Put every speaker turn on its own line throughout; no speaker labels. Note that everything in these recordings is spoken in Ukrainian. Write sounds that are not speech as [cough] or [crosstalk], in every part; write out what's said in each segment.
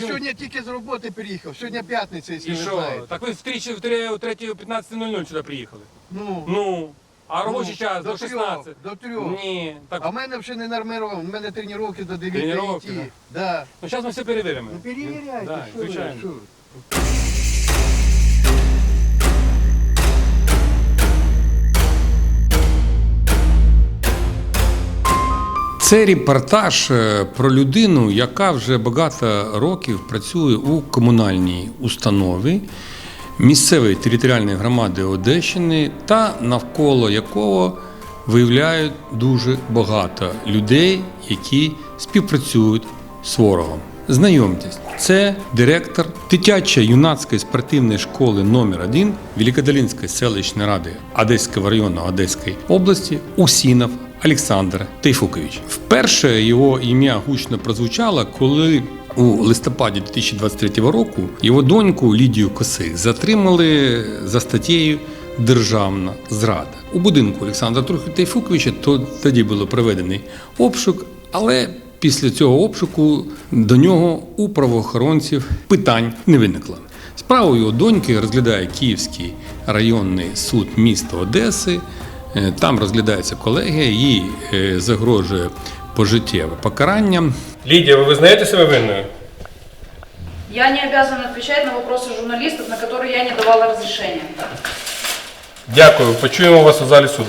Почему?
сьогодні тільки з роботи приїхав. Сьогодні п'ятниця, якщо
І
ви
що?
знаєте.
Так ви в 3, в 3, в 3, 15.00 сюди приїхали.
Ну,
Ну, а робочий
ну,
час до
трьох,
16.
До трьох.
Ні, так,
А в мене вже не нормировано, в мене тренування до 9 Тренування. Да.
ну зараз ми все перевіримо.
Ну перевіряйте,
Да,
що ви,
звичайно.
що ви.
Це репортаж е, про людину, яка вже багато років працює у комунальній установі місцевої територіальної громади Одещини та навколо якого виявляють дуже багато людей, які співпрацюють з ворогом. Знайомтесь, це директор дитячої юнацької спортивної школи номер 1 Великодолинської селищної ради Одеського району Одеської області Усінов Олександр Тейфукович. Вперше його ім'я гучно прозвучало, коли у листопаді 2023 року його доньку Лідію Косих затримали за статтєю Державна зрада у будинку Олександра Трохи Тейфуковича. То тоді було проведений обшук, але після цього обшуку до нього у правоохоронців питань не виникло. Справу його доньки розглядає Київський районний суд міста Одеси. Е, Там розглядається колегія, їй е, загрожує пожиттєве покарання.
Лідія, ви визнаєте себе винною?
Я не обязана отвечать на вопросы журналистов, на которые я не давала разрешения.
Дякую, почуємо вас у залі суду.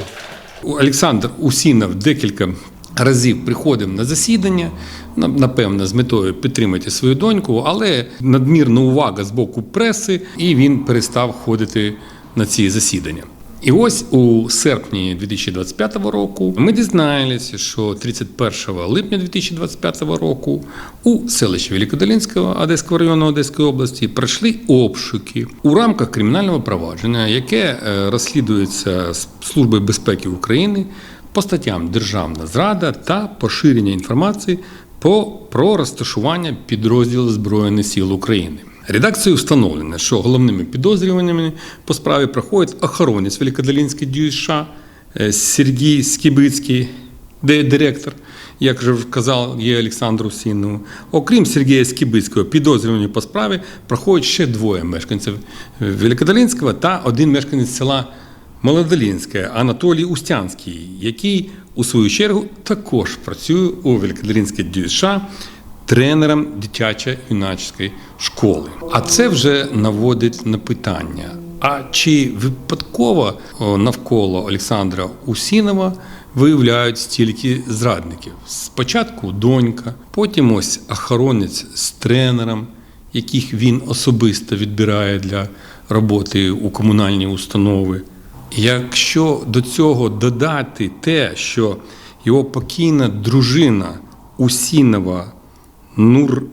Олександр Усінов декілька разів приходив на засідання, напевно, з метою підтримати свою доньку, але надмірна увага з боку преси, і він перестав ходити на ці засідання. І ось у серпні 2025 року ми дізналися, що 31 липня 2025 року у селищі Великодолинського Одеського району Одеської області пройшли обшуки у рамках кримінального провадження, яке е, розслідується Службою безпеки України по статтям Державна зрада та поширення інформації по, про розташування підрозділів Збройних сил України. Редакцією встановлено, що головними підозрюваними по справі проходять охоронець Великодолинської ДЮСШ е, Сергій Скібицький, де директор, як вже казав, є Олександр Усінову. Окрім Сергія Скібицького, підозрювані по справі проходять ще двоє мешканців Великодолинського та один мешканець села Молодолінське Анатолій Устянський, який у свою чергу також працює у Великодолинській ДЮСШ тренером дитячо-юнацької школи. А це вже наводить на питання: а чи випадково навколо Олександра Усінова виявляють стільки зрадників? Спочатку донька, потім ось охоронець з тренером, яких він особисто відбирає для роботи у комунальній установи. Якщо до цього додати те, що його покійна дружина Усінова Нур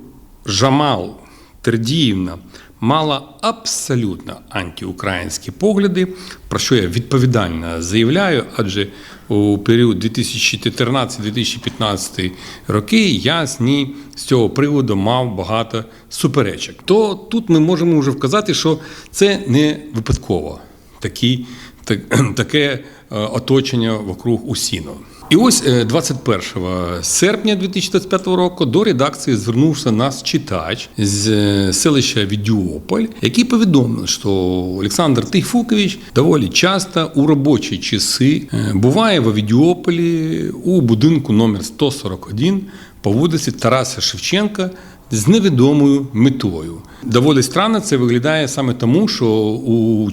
Жамал Тердіївна мала абсолютно антиукраїнські погляди, про що я відповідально заявляю, адже у період 2014-2015 роки я з ній з цього приводу мав багато суперечок. То тут ми можемо вже вказати, що це не випадково такі, так, [clears throat] таке е, оточення вокруг Усінова. І ось е, 21 серпня 2025 року до редакції звернувся нас читач з е, селища Відіополь, який повідомив, що Олександр Тихфукович доволі часто у робочі часи е, буває в Відіополі у будинку номер 141 по вулиці Тараса Шевченка з невідомою метою. Доволі странно це виглядає саме тому, що у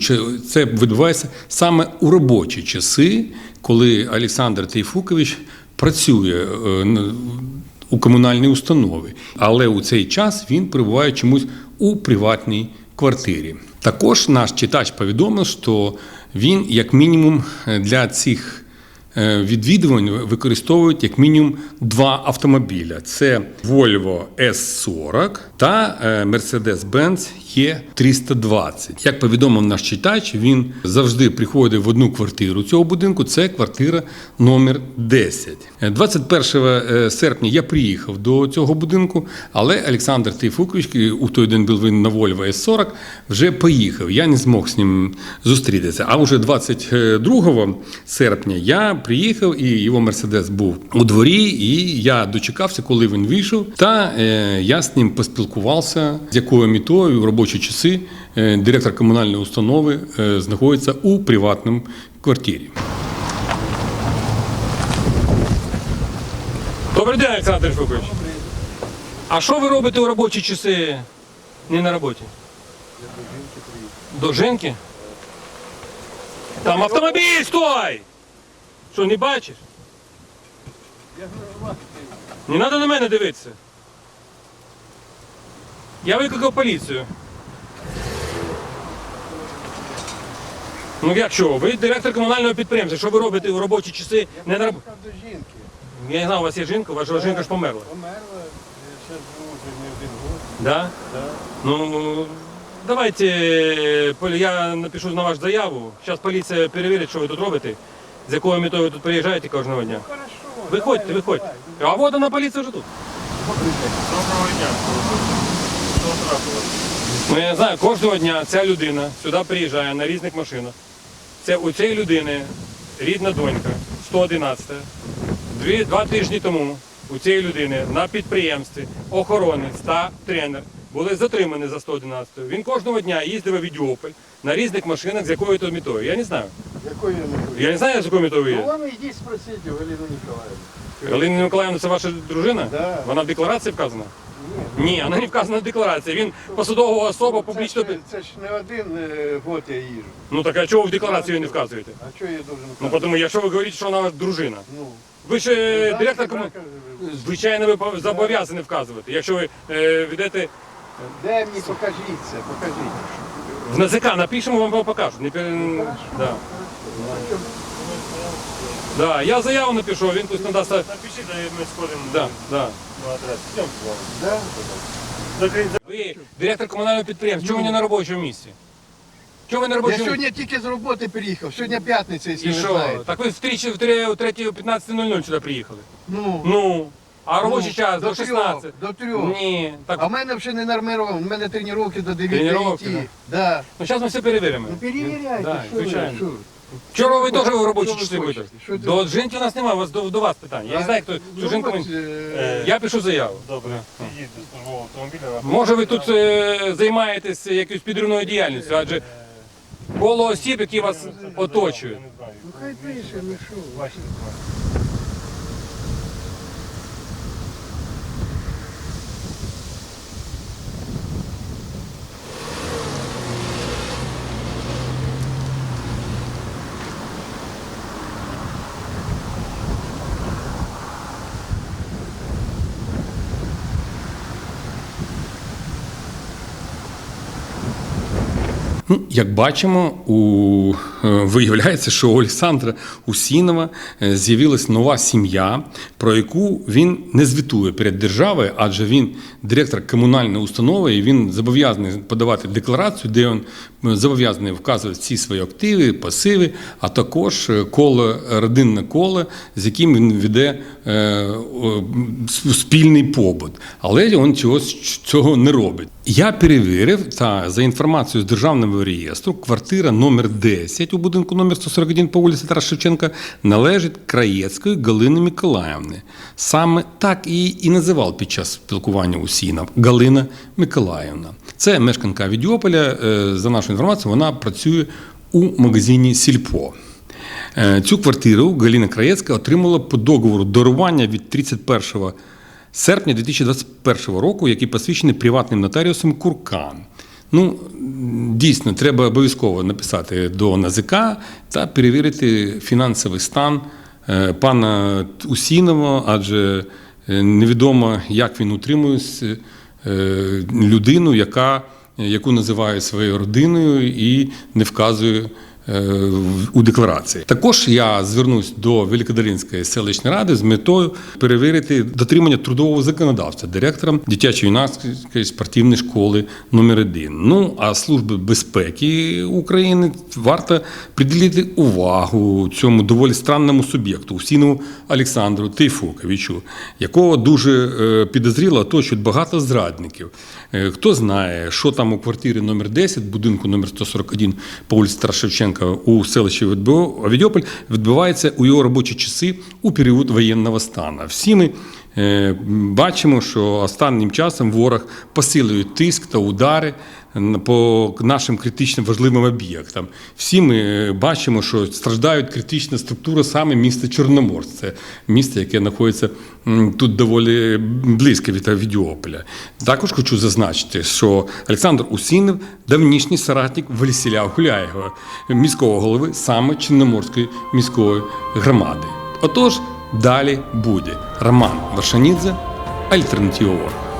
це відбувається саме у робочі часи, коли Олександр Тейфукович працює е, у комунальній установі, але у цей час він перебуває чомусь у приватній квартирі. Також наш читач повідомив, що він, як мінімум, для цих е, відвідувань використовують як мінімум два автомобіля: це Volvo S40 та е, Mercedes-Benz E320. Як повідомив наш читач, він завжди приходить в одну квартиру цього будинку. Це квартира номер 10. Е, 21 е, серпня я приїхав до цього будинку, але Олександр Тейфукович, який у той день був він на Volvo S40, вже поїхав. Я не змог з ним зустрітися. А вже 22 серпня я приїхав, і його мерседес був у дворі, і я дочекався, коли він вийшов. Та е, я з ним поспілкувався, з якою метою в робочі часи е, директор комунальної установи е, знаходиться у приватному квартирі.
Добрий день, Олександр Фукович. А що ви робите у робочі часи не на роботі? До жінки? Там автомобіль, стой! Що, не бачиш? Не треба на мене дивитися. Я викликав поліцію. Ну як що? Ви директор комунального підприємства. Що ви робите у робочі часи не на роботі?
Там до жінки.
Я не знаю, у вас є жінка, ваша жінка ж померла.
Померла, я зараз живу вже не один год.
Да? Ну, давайте, е, полі- я напишу на вашу заяву. Зараз поліція перевірить, що ви тут робите, з якою метою ви тут приїжджаєте кожного дня.
Хорошо.
Виходьте,
давай,
виходьте.
давай.
А вот вона поліція вже тут.
Доброго дня. Що?
Ну, я не знаю, кожного дня ця людина сюди приїжджає на різних машинах. Це у цієї людини рідна донька, 111. Дві, два тижні тому у цієї людини на підприємстві охоронець та тренер були затримані за 111. Він кожного дня їздив у Відіополь на різних машинах з якою то метою. Я не знаю.
Якої я не?
Я не знаю, з якою метою ви
Ну,
є.
вам йдіть спросіть у Галину Ніколаївну.
Галина Миколаївна, це ваша дружина?
Да.
Вона в декларації вказана?
Ні.
Вона не вказана в декларації. Він посадова особа публічно.
Це, ж- це ж не один е, год я їжу.
Ну так а чого в декларації не вказуєте?
А що я должен
Ну, тому, якщо ви говорите, що вона дружина.
Ну,
Ви ж е, директор кому... Звичайно, ви пов- зобов'язані вказувати. Якщо ви е, ведете
Де мені покажіть це, покажіть.
в НАЗК, напишемо, вам покажуть. Не пер... да. Да, я заяву напишу, він пусть надасть.
Напишіть, а ми сходимо
Да, да. Ви директор комунального підприємства, чого ви не на робочому місці? Чого ви на
Я
робочому місці?
сьогодні тільки з роботи приїхав. Сьогодні п'ятниця, якщо
І
ви
що?
знаєте.
Так ви в 3, в 3, в 3, 15.00 сюди приїхали.
Ну,
Ну, а робочий
Ну,
час
до
до
трьох,
16.
до трьох.
Ні, так,
а в мене вже не нормировано, в мене тренування до 9
Тренировки,
йти. Да.
ну зараз ми все перевіримо.
Ну перевіряйте,
Да,
що ви,
звичайно.
що ви?
Вчора ви теж у робочі часи
ти-
До жінки у нас немає, у вас до, до вас питання. Я не знаю, хто цю жінку.
от, е,
Я пишу заяву.
Добре, підіть до службового автомобіля.
Може ви тут е, займаєтесь якоюсь підривною діяльністю, адже коло осіб, які вас оточують.
Я не знаю.
Ну хай пише, ну що.
Ваші документи.
Ну, як бачимо, у, е, виявляється, що у Олександра Усінова е, з'явилась нова сім'я, про яку він не звітує перед державою, адже він директор комунальної установи, і він зобов'язаний подавати декларацію, де він е, зобов'язаний вказувати всі свої активи, пасиви, а також коло родинне коло, з яким він веде спільний побут. Але він чогось цього не робить. Я перевірив та за інформацією з державного реєстру, квартира номер 10 у будинку номер 141 по вулиці Тараса Шевченка належить Краєцької Галини Миколаївни. Саме так її і називав під час спілкування у Усінов Галина Миколаївна. Це мешканка Відьополя. Е, За нашою інформацією, вона працює у магазині Сільпо. Е, Цю квартиру Галина Краєцька отримала по договору дарування від 31 серпня 2021 року, який посвідчений приватним нотаріусом Куркан. Ну, дійсно, треба обов'язково написати до НАЗК та перевірити фінансовий стан е, пана Усінова, адже е, невідомо, як він утримує е, людину, яка, яку називає своєю родиною і не вказує у декларації. Також я звернусь до Великодолинської селищної ради з метою перевірити дотримання трудового законодавства директором дитячо-юнацької спортивної школи номер 1 Ну а служби безпеки України варто приділити увагу цьому доволі странному суб'єкту Усінову Олександру Тейфуковичу, якого дуже е, підозріло оточують багато зрадників. Е, Хто знає, що там у квартирі номер 10, будинку номер 141 по вулиці Тараса Шевченка у селищі Авідіополь відбувається у його робочі часи у період воєнного стану. Всі ми бачимо, що останнім часом ворог посилює тиск та удари по нашим критично важливим об'єктам. Всі ми е, бачимо, що страждають критична структура саме міста Чорноморськ. Це місто, яке знаходиться тут доволі близько від Авідіополя. Також хочу зазначити, що Олександр Усінов давнішній соратник Валісіля Гуляєва, міського голови саме Чорноморської міської громади. Отож, далі буде Роман Вершанідзе Альтернатива.